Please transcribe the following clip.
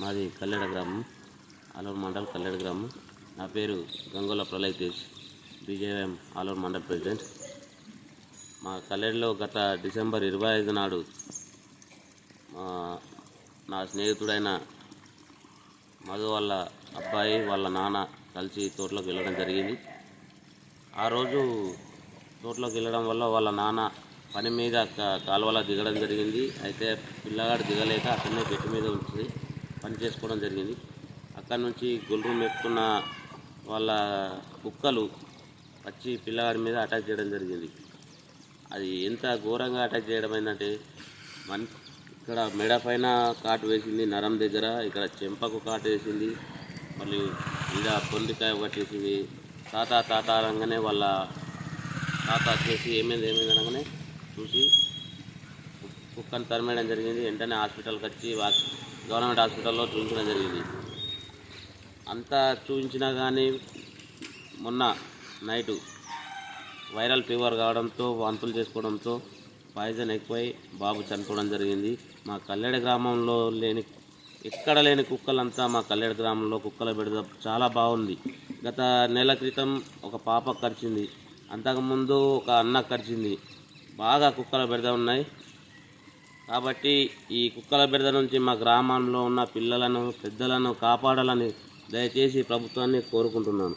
మాది కల్లెడ గ్రామం ఆలూరు మండల్ కల్లెడ గ్రామం. నా పేరు గంగోల ప్రళయ్ తేజ్ బీజేఎం ఆలూరు మండల్ ప్రెసిడెంట్. మా కల్లెడలో గత డిసెంబర్ ఇరవై ఐదు నాడు మా నా స్నేహితుడైన మధు వాళ్ళ అబ్బాయి వాళ్ళ నాన్న కలిసి తోటలోకి వెళ్ళడం జరిగింది. ఆ రోజు తోటలోకి వెళ్ళడం వల్ల వాళ్ళ నాన్న పని మీద కాలువలో దిగడం జరిగింది. అయితే పిల్లగాడు దిగలేక అక్కడనే పెట్టి మీద ఉంటుంది పని చేసుకోవడం జరిగింది. అక్కడ నుంచి గొల్లు మెప్పుకున్న వాళ్ళ కుక్కలు వచ్చి పిల్లగాడి మీద అటాక్ చేయడం జరిగింది. అది ఎంత ఘోరంగా అటాక్ చేయడం అయిందంటే మన్ ఇక్కడ మెడ పైన కాటు వేసింది నరం దగ్గర ఇక్కడ చెంపకు కాటు వేసింది మళ్ళీ ఇలా పొందికాయ పట్టేసింది. తాత తాత అనగానే వాళ్ళ తాత చేసి ఏమైంది ఏమైంది అనగానే చూసి కుక్కను తరిమేయడం జరిగింది. వెంటనే హాస్పిటల్కి వచ్చి గవర్నమెంట్ హాస్పిటల్లో చూపించడం జరిగింది. అంతా చూపించినా కానీ మొన్న నైటు వైరల్ ఫీవర్ కావడంతో వాంతులు చేసుకోవడంతో పాయిజన్ ఎక్కువై బాబు చనిపోవడం జరిగింది. మా కల్లెడ గ్రామంలో లేని ఎక్కడ లేని కుక్కలంతా మా కల్లెడ గ్రామంలో కుక్కల బిడద చాలా బాగుంది. గత నెల క్రితం ఒక పాప కరిచింది. అంతకుముందు ఒక అన్న కరిచింది. బాగా కుక్కల బిడద ఉన్నాయి. కాబట్టి ఈ కుక్కల బిడద నుంచి మా గ్రామంలో ఉన్న పిల్లలను పెద్దలను కాపాడాలని దయచేసి ప్రభుత్వాన్ని కోరుకుంటున్నాను.